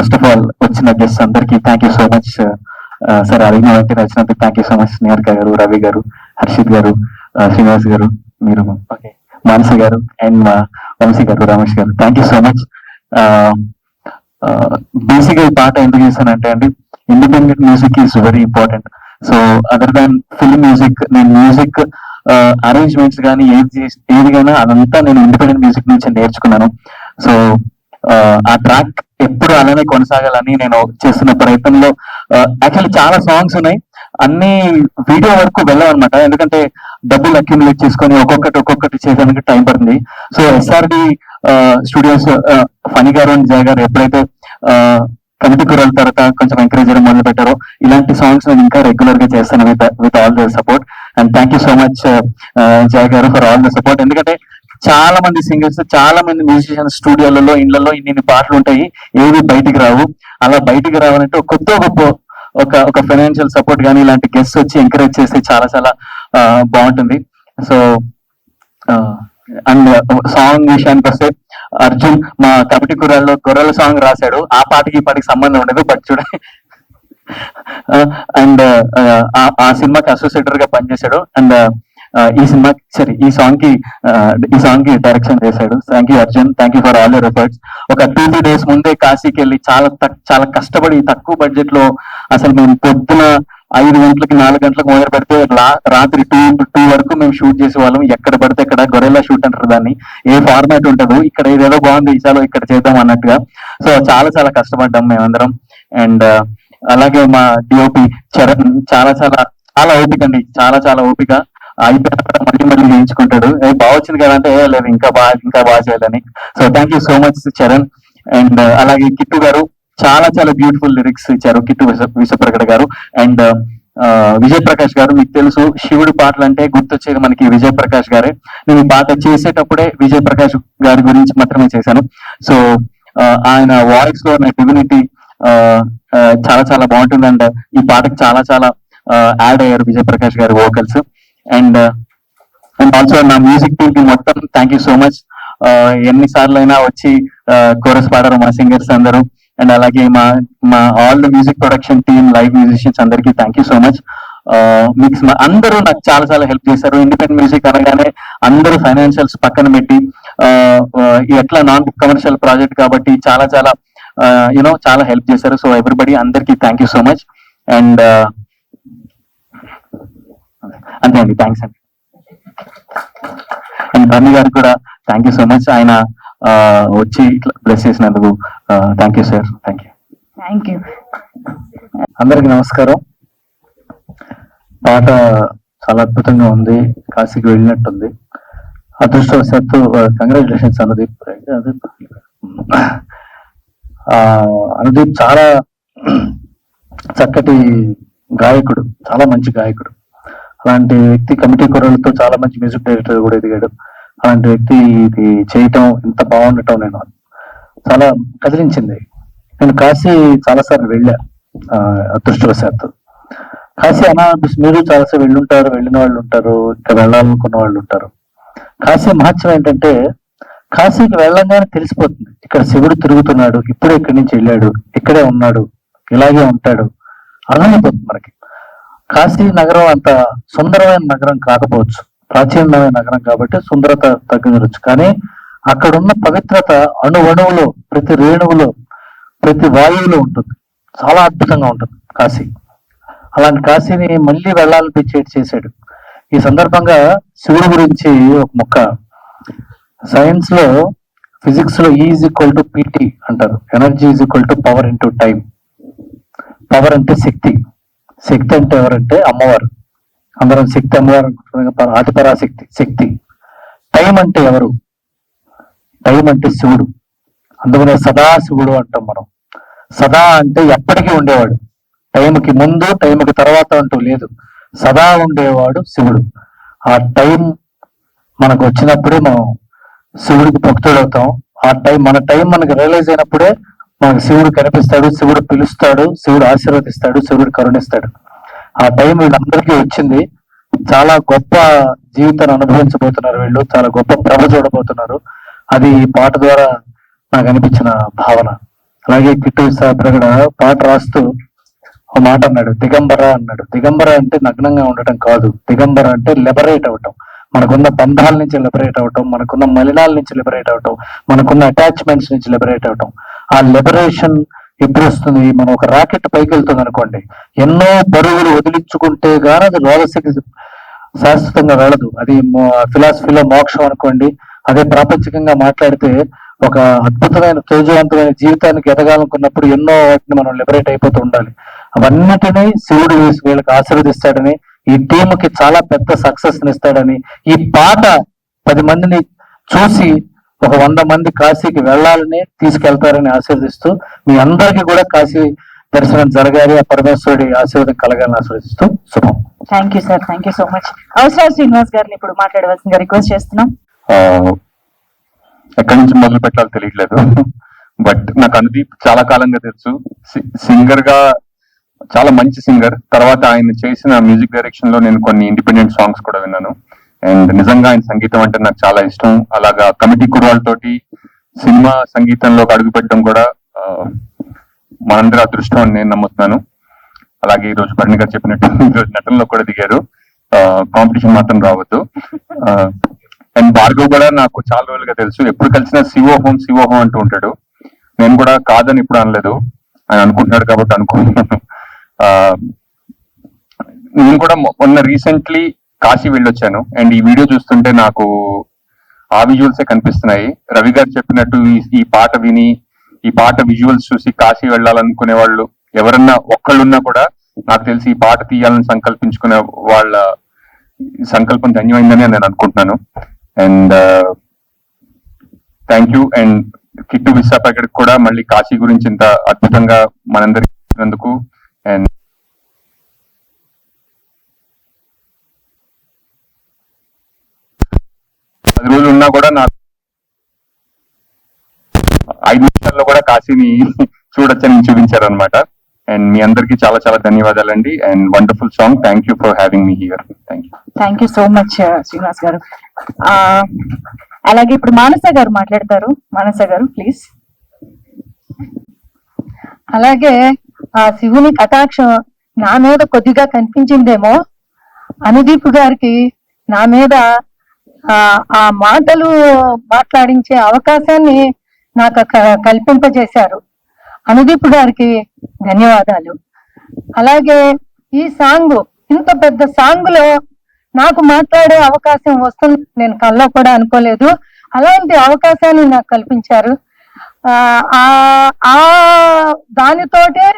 First of all వచ్చిన guest అందరికి thank you so much sir అడిగిన వెంటనే వచ్చినందుకు thank you so much Niharika garu Ravi garu Harshit గారు uh, శ్రీనివాస్ గారు మీరు ఓకే మానస గారు అండ్ మా Vamshi garu Ramesh garu. Thank you so much basic ఈ పాట ఎందుకు చేశానంటే అండి independent music is very important so other than film music నేను మ్యూజిక్ అరేంజ్మెంట్స్ కానీ ఏది ఏది కానీ అదంతా నేను ఇండిపెండెంట్ మ్యూజిక్ నుంచి నేర్చుకున్నాను. సో ఆ ట్రాక్ ఎప్పుడు అలానే కొనసాగాలని నేను చేస్తున్న ప్రయత్నంలో యాక్చువల్లీ చాలా సాంగ్స్ ఉన్నాయి. అన్ని వీడియో వరకు వెళ్ళామన్నమాట ఎందుకంటే డబ్బులు అక్యుములేట్ చేసుకొని ఒక్కొక్కటి ఒక్కొక్కటి చేయడానికి టైం పడుతుంది. So SRD studios Phani garu and Jaya garu ఎప్పుడైతే కమిటీ కురాల తర్వాత కొంచెం ఎంకరేజ్ చేయడం మొదలు పెట్టారో ఇలాంటి సాంగ్స్ నేను ఇంకా రెగ్యులర్గా చేస్తాను with with all the support and thank you so much Jaya garu for all the support ఎందుకంటే చాలా మంది సింగర్స్ చాలా మంది మ్యూజిషియన్స్ స్టూడియోలలో ఇళ్ళలో ఇన్ని పాటలు ఉంటాయి ఏవి బయటికి రావు. అలా బయటికి రావాలంటే కొత్త గొప్ప ఒక ఒక ఫైనాన్షియల్ సపోర్ట్ కానీ ఇలాంటి గెస్ట్ వచ్చి ఎంకరేజ్ చేస్తే చాలా చాలా బాగుంటుంది. సో అండ్ సాంగ్ విషయానికి వస్తే అర్జున్ మా కమిటీ కూరల్లో గొర్రెల సాంగ్ రాశాడు. ఆ పాటకి ఈ పాటకి సంబంధం ఉండదు బట్ చూడ. అండ్ ఆ సినిమాకి అసోసియేటర్గా పనిచేశాడు. అండ్ ఈ సినిమా సారీ ఈ సాంగ్కి ఈ సాంగ్కి డైరెక్షన్ చేశాడు. Thank you Arjun thank you for all your efforts ఒక టూ త్రీ డేస్ ముందే కాశీకి వెళ్ళి చాలా తక్- చాలా కష్టపడి తక్కువ బడ్జెట్లో అసలు మేము పొద్దున ఐదు గంటలకి నాలుగు గంటలకు మొదలు పెడితే రాత్రి టూ టూ వరకు మేము షూట్ చేసే వాళ్ళం ఎక్కడ పడితే అక్కడ గొరెల్లా షూట్ అంటారు దాన్ని. ఏ ఫార్మాట్ ఉంటదు ఇక్కడ ఇదేదో బాగుంది చాలు ఇక్కడ చేద్దాం అన్నట్టుగా. సో చాలా చాలా కష్టపడ్డాం మేమందరం. అండ్ అలాగే మా డిఓపి చరణ్ చాలా చాలా చాలా ఓపిక అండి. చాలా చాలా ఓపిక. అయిపోయిన మళ్ళీ మళ్ళీ చేయించుకుంటాడు బాగా వచ్చింది కదా అంటే లేదు ఇంకా బాగా ఇంకా బాగా చేయాలని. So thank you so much Charan. And uh, అలాగే కిట్టు గారు చాలా చాలా బ్యూటిఫుల్ లిరిక్స్ ఇచ్చారు కిట్టు విశ్వప్రగడ గారు. అండ్ uh, విజయ్ ప్రకాష్ గారు మీకు తెలుసు శివుడి పాటలు అంటే గుర్తొచ్చేది మనకి విజయ్ ప్రకాష్ గారే. నేను పాట చేసేటప్పుడే విజయ్ ప్రకాష్ గారి గురించి మాత్రమే చేశాను. సో ఆయన వాయిస్లో ఉన్న డివినిటీ చాలా చాలా బాగుంటుంది. అండ్ ఈ పాటకు చాలా చాలా యాడ్ అయ్యారు విజయ్ ప్రకాష్ గారి వోకల్స్ అండ్ అండ్ ఆల్సో నా మ్యూజిక్ టీమ్కి మొత్తం థ్యాంక్ యూ సో మచ్ ఎన్ని సార్లు అయినా వచ్చి uh, కోరస్ పాడారు మా సింగర్స్ అందరూ. అండ్ అలాగే మా మా all the music production team live musicians అందరికీ thank you so much mix అందరూ నాకు చాలా చాలా హెల్ప్ చేశారు. ఇండిపెండెంట్ మ్యూజిక్ అనగానే అందరూ ఫైనాన్షియల్స్ పక్కన పెట్టి uh, uh, ఎట్లా నాన్ కమర్షియల్ ప్రాజెక్ట్ కాబట్టి చాలా చాలా యూనో చాలా హెల్ప్ చేశారు. సో ఎవ్రీబడి అందరికీ thank you so much and అంతే అండి థ్యాంక్స్ అండి. అండ్ బన్నీ గారికి కూడా థ్యాంక్ యూ సో మచ్ ఆయన వచ్చి ఇట్లా బ్లెస్ చేసినందుకు thank you sir thank you thank you అందరికి నమస్కారం. పాట చాలా అద్భుతంగా ఉంది కాశీకి వెళ్ళినట్టుంది. అదృష్టవశాత్తు కంగ్రాచులేషన్స్ అనుదీప్. అనుదీప్ అనుదీప్ చాలా చక్కటి గాయకుడు చాలా మంచి గాయకుడు. అలాంటి వ్యక్తి కమిటీ కుర్రలతో చాలా మంచి మ్యూజిక్ డైరెక్టర్ కూడా ఎదిగాడు. అలాంటి వ్యక్తి ఇది చేయటం ఇంత బాగుండటం నేను చాలా కదిలించింది. నేను కాశీ చాలాసార్లు వెళ్ళా ఆ, అదృష్టవశాత్తు. కాశీ అనా మీరు చాలాసార్లు వెళ్ళుంటారు వెళ్ళిన వాళ్ళు ఉంటారు ఇంకా వెళ్ళాలనుకున్న వాళ్ళు ఉంటారు. కాశీ మహత్యం ఏంటంటే కాశీకి వెళ్ళంగానే తెలిసిపోతుంది. ఇక్కడ శివుడు తిరుగుతున్నాడు ఇప్పుడే ఇక్కడి నుంచి వెళ్ళాడు ఇక్కడే ఉన్నాడు ఇలాగే ఉంటాడు. అర్థమైపోతుంది మనకి. కాశీ నగరం అంత సుందరమైన నగరం కాకపోవచ్చు. ప్రాచీనమైన నగరం కాబట్టి సుందరత తగ్గించవచ్చు. కానీ అక్కడున్న పవిత్రత అణువణువులో ప్రతి రేణువులో ప్రతి వాయువులో ఉంటుంది. చాలా అద్భుతంగా ఉంటుంది కాశీ. అలాంటి కాశీని మళ్ళీ వెళ్ళాలనిపించేటి చేశాడు? ఈ సందర్భంగా శివుడి గురించి ఒక మొక్క సైన్స్లో ఫిజిక్స్లో ఈజ్ ఈక్వల్ టు పిటి అంటారు. Energy is equal to power into time power అంటే శక్తి. శక్తి అంటే ఎవరంటే అమ్మవారు. అందరం శక్తి అమ్మవారు అనుకుంటున్నాం కదా, శక్తి. టైం అంటే ఎవరు? టైం అంటే శివుడు. అందుకనే సదా శివుడు అంటాం మనం. సదా అంటే ఎప్పటికీ ఉండేవాడు. టైంకి ముందు టైంకి తర్వాత అంటూ లేదు. సదా ఉండేవాడు శివుడు. ఆ టైం మనకు వచ్చినప్పుడే మనం శివుడికి భక్తుడవుతాం. ఆ టైం మన టైం మనకు రియలైజ్ అయినప్పుడే మాకు శివుడు కనిపిస్తాడు శివుడు పిలుస్తాడు శివుడు ఆశీర్వదిస్తాడు శివుడు కరుణిస్తాడు. ఆ టైం వీళ్ళందరికీ వచ్చింది. చాలా గొప్ప జీవితాన్ని అనుభవించబోతున్నారు వీళ్ళు. చాలా గొప్ప ప్రభ చూడబోతున్నారు. అది ఈ పాట ద్వారా నాకు అనిపించిన భావన. అలాగే కిట్టు ప్రగడ పాట రాస్తూ ఒక మాట అన్నాడు. దిగంబర అన్నాడు. దిగంబర అంటే నగ్నంగా ఉండటం కాదు. దిగంబర అంటే లిబరేట్ అవటం. మనకున్న బంధాల నుంచి లిబరేట్ అవటం మనకున్న మలినాల నుంచి లిబరేట్ అవటం మనకున్న అటాచ్మెంట్స్ నుంచి లిబరేట్ అవటం. ఆ లిబరేషన్ ఎప్పుడు వస్తుంది మనం ఒక రాకెట్ పైకి వెళ్తుంది అనుకోండి. ఎన్నో బరువులు వదిలించుకుంటే గానీ అది లోలసికి శాశ్వతంగా వెళ్ళదు. అది ఫిలాసఫీలో మోక్షం అనుకోండి. అదే ప్రాపంచికంగా మాట్లాడితే ఒక అద్భుతమైన తేజవంతమైన జీవితానికి ఎదగాలనుకున్నప్పుడు ఎన్నో వాటిని మనం లిబరేట్ అయిపోతూ ఉండాలి. అవన్నిటినీ శివుడు వేసి వీళ్ళకి ఆశీర్వదిస్తాడని ఈ టీమ్కి చాలా పెద్ద సక్సెస్ ఇస్తాడని ఈ పాట పది మందిని చూసి ఒక వంద మంది కాశీకి వెళ్ళాలని తీసుకెళ్తారని ఆశీర్దిస్తూ మీ అందరికీ కూడా కాశీ దర్శనం జరగాలి ఆ పరమేశ్వరుడి ఆశీర్వాదం కలగాలని ఆశీర్దిస్తూ శుభం. Thank you sir thank you so much Avasarala Srinivas గారిని ఇప్పుడు మాట్లాడవలసిందిగా రిక్వెస్ట్ చేస్తున్నాం. ఆ, ఎక్కడి నుంచి మొదలు పెట్టాలో తెలియట్లేదు. బట్ నాకు అనుదీప్ చాలా కాలంగా తెలుసు. సింగర్గా చాలా మంచి సింగర్ తర్వాత ఆయన చేసిన మ్యూజిక్ డైరెక్షన్లో నేను కొన్ని ఇండిపెండెంట్ సాంగ్స్ కూడా విన్నాను. అండ్ నిజంగా ఆయన సంగీతం అంటే నాకు చాలా ఇష్టం. అలాగా కమిటీ కుర్రాళ్ళతోటి సినిమా సంగీతంలోకి అడుగు పెట్టడం కూడా మనందరి అదృష్టం అని నేను నమ్ముతున్నాను. అలాగే ఈ రోజు భరణి గారు చెప్పినట్టు ఈరోజు రోజు నటనలో కూడా దిగారు. కాంపిటీషన్ మాత్రం రావద్దు. అండ్ భార్గవ్ కూడా నాకు చాలా రోజులుగా తెలుసు. ఎప్పుడు కలిసినా శివోహం శివోహం అంటూ ఉంటాడు. నేను కూడా కాదని ఇప్పుడు అనలేదు. ఆయన అనుకుంటున్నాడు కాబట్టి అనుకుంటున్నాను. నేను కూడా మొన్న రీసెంట్లీ కాశీ వెళ్ళొచ్చాను. అండ్ ఈ వీడియో చూస్తుంటే నాకు ఆ విజువల్సే కనిపిస్తున్నాయి. రవి గారు చెప్పినట్టు ఈ- పాట విని ఈ పాట విజువల్స్ చూసి కాశీ వెళ్ళాలనుకునే వాళ్ళు ఎవరన్నా ఒక్కళ్ళున్నా కూడా నాకు తెలిసి ఈ పాట తీయాలని సంకల్పించుకునే వాళ్ళ సంకల్పం ధన్యమైందని నేను అనుకుంటున్నాను. And thank you and Kittu విశాఖకి కూడా మళ్ళీ కాశీ గురించి ఇంత అద్భుతంగా మనందరికి and అండ్ పది రోజులు ఉన్నా కూడా నాకు ఐదు నిమిషాల్లో కూడా కాశీని చూడొచ్చని చూపించారు అనమాట అండ్ మీ అందరికీ చాలా చాలా ధన్యవాదాలు అండి and wonderful song thank you for having me here thank you thank you so much Srinivas garu. ఆ, అలాగే ఇప్పుడు మానస గారు మాట్లాడతారు. మానస గారు ప్లీజ్ అలాగే ఆ శివుని కటాక్షం నా మీద కొద్దిగా కనిపించిందేమో. అనుదీప్ గారికి నా మీద ఆ మాటలు మాట్లాడించే అవకాశాన్ని నాకు క- కల్పింపజేశారు. అనుదీప్ గారికి ధన్యవాదాలు. అలాగే ఈ సాంగ్ ఇంత పెద్ద సాంగ్లో నాకు మాట్లాడే అవకాశం వస్తుంది నేను కల్లో కూడా అనుకోలేదు. అలాంటి అవకాశాన్ని నాకు కల్పించారు. ఆ- ఆ దానితోటే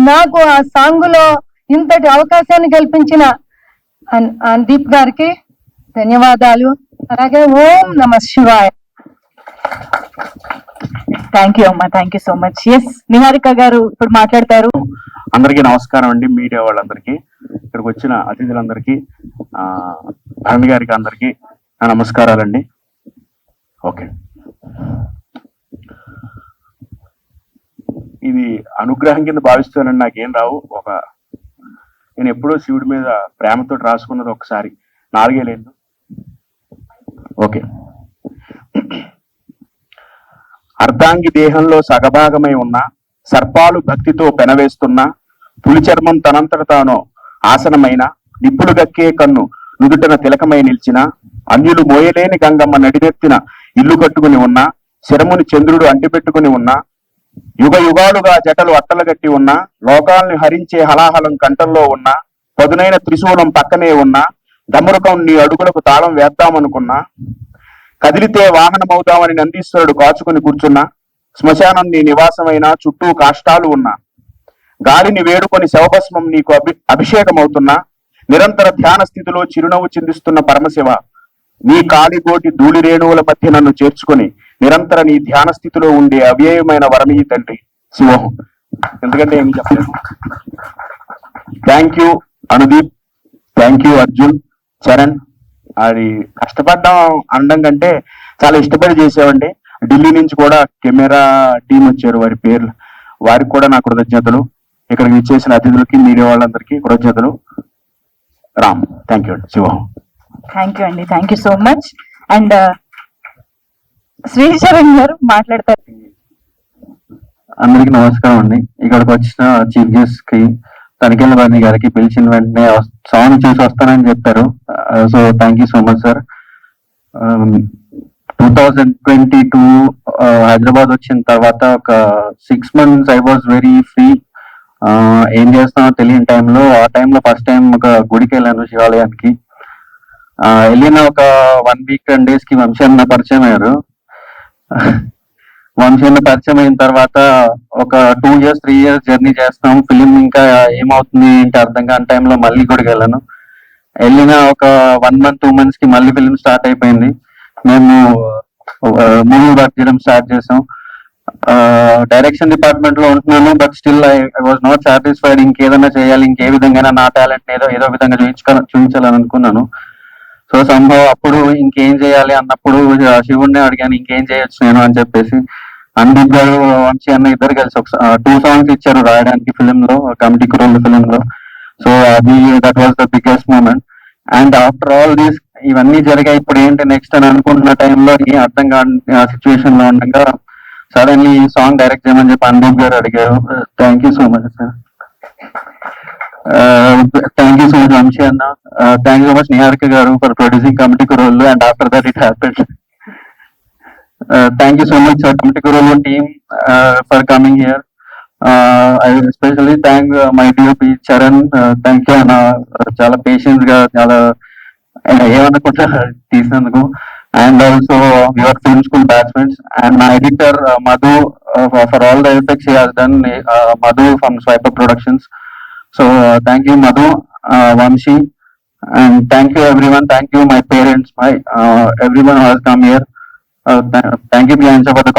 నాకు ఆ సాంగ్లో ఇంతటి అవకాశాన్ని కల్పించిన అన్- గారికి ధన్యవాదాలు. అలాగే ఓం నమ శివాయ. థ్యాంక్ యూ అమ్మా. Thank you so much yes Niharika garu ఇప్పుడు మాట్లాడతారు. అందరికీ నమస్కారం అండి మీడియా వాళ్ళందరికీ. ఇక్కడికి వచ్చిన అతిథులందరికీ ఆ, భరణి గారికి అందరికీ నా నమస్కారాలండి. ఓకే. ఇది అనుగ్రహం కింద భావిస్తానని నాకేం రావు. ఒక నేను ఎప్పుడూ శివుడి మీద ప్రేమతో రాసుకున్నది ఒకసారి నాలుగేళ్ళు ఓకే. అర్ధాంగి దేహంలో సగభాగమై ఉన్న సర్పాలు భక్తితో పెనవేస్తున్న పులి చర్మం తనంతట తాను ఆసనమైన నిప్పులు గక్కే కన్ను నుదుటన తిలకమై నిలిచిన అన్యులు మోయలేని గంగమ్మ నడినెత్తిన ఇల్లు కట్టుకుని ఉన్న శరముని చంద్రుడు అంటిపెట్టుకుని ఉన్న యుగ యుగాలుగా జటలు అట్టలగట్టి ఉన్న లోకాల్ని హరించే హలాహలం కంఠంలో ఉన్న పదునైన త్రిశూలం పక్కనే ఉన్న డమరుకం నీ అడుగులకు తాళం వేద్దామనుకున్నా కదిలితే వాహనమవుతామని నందీశ్వరుడు కాచుకుని కూర్చున్నా శ్మశానం నీ నివాసమైన చుట్టూ కాష్టాలు ఉన్నా గాలిని వేడుకొని శవభస్మం నీకు అభి అభిషేకమవుతున్నా నిరంతర ధ్యాన స్థితిలో చిరునవ్వు చిందిస్తున్న పరమశివ నీ కాలిగోటి ధూళి రేణువుల మధ్య నన్ను చేర్చుకొని నిరంతర నీ ధ్యాన స్థితిలో ఉండే అవ్యయమైన వరమీ తండ్రి శివోహం ఎందుకంటే ఏమి చెప్పలేదు? Thank you Anudeep. Thank you Arjun. Charan అది కష్టపడ్డం అనడం కంటే చాలా ఇష్టపడి చేసేవండి ఢిల్లీ నుంచి కూడా కెమెరా టీం వచ్చారు వారి పేర్లు. వారికి కూడా నా కృతజ్ఞతలు. ఇక్కడికి ఇచ్చేసిన అతిథులకి మీడియా వాళ్ళందరికీ కృతజ్ఞతలు. రామ్. థ్యాంక్ యూ అండి శివం థ్యాంక్ యూ అండి thank you so much and Srisharan garu మాట్లాడతారు. అందరికి నమస్కారం అండి. ఇక్కడికి వచ్చిన చీఫ్ గెస్ట్కి తనిఖీల బాని గారికి పిలిచిన వెంటనే సాంగ్ చూసి వస్తానని చెప్పారు. So thank you so much sir two thousand twenty two Hyderabad వచ్చిన తర్వాత ఒక six months I was very free ఏం చేస్తానో తెలియని టైంలో ఆ టైంలో ఫస్ట్ టైం ఒక గుడికి వెళ్ళాను శివాలయానికి. వెళ్ళిన ఒక వన్ వీక్ టెన్ డేస్కి వంశీ అన్న పరిచయం అయ్యారు. వన్ అన్న పరిచయం అయిన తర్వాత ఒక two years three years journey చేస్తాం. ఫిలిం ఇంకా ఏమవుతుంది ఏంటి అర్థం కాని టైంలో మళ్ళీ గుడికి వెళ్ళాను. వెళ్ళిన ఒక వన్ మంత్ టూ మంత్స్కి మళ్ళీ ఫిలిం స్టార్ట్ అయిపోయింది. మేము మూవీ వర్క్ చేయడం స్టార్ట్ చేసాం. డైరెక్షన్ డిపార్ట్మెంట్లో ఉంటున్నాను but still I was not satisfied ఇంకేదైనా చేయాలి ఇంకే విధంగా నా టాలెంట్ ఏదో ఏదో విధంగా చూపించాలని అనుకున్నాను సో సంభవ్ అప్పుడు ఇంకేం చేయాలి అన్నప్పుడు శివుణ్ణి అడిగాను ఇంకేం చేయొచ్చు నేను? అని చెప్పేసి. అనుదీప్ గారు వంశీ అన్న ఇద్దరు కలిసి ఒక టూ సాంగ్స్ ఇచ్చారు రాయడానికి ఫిలిం లో కమిటీ కురోల్ ఫిలిం లో సో అది that was the biggest moment and after all these ఇవన్నీ జరిగాయి. ఇప్పుడు ఏంటి నెక్స్ట్ అని అనుకుంటున్న టైంలో ఏం అర్థం కాని సిచ్యువేషన్లో ఉండగా సడన్లీ ఈ సాంగ్ డైరెక్ట్ చేయమని చెప్పి అనుదీప్ గారు అడిగారు. Thank you so much sir thank you so much Vamshi అన్న thank you so much Niharika గారు for producing committee Kurrol and after that it happened thank you so much sir committee Kurrol team for coming here I especially thank my DOP Charan thank you అన్న చాలా పేషెన్స్గా చాలా ఏమనుకుంటా తీసినందుకు and also your film school batchmates and మా editor Madhu for all the effects he has done Madhu from Swiper Productions So uh, thank you, Madhu, uh, Vamshi, and thank you everyone. Thank you, my parents, my uh, everyone who has come here. Uh, th- thank you, Priyanka, for the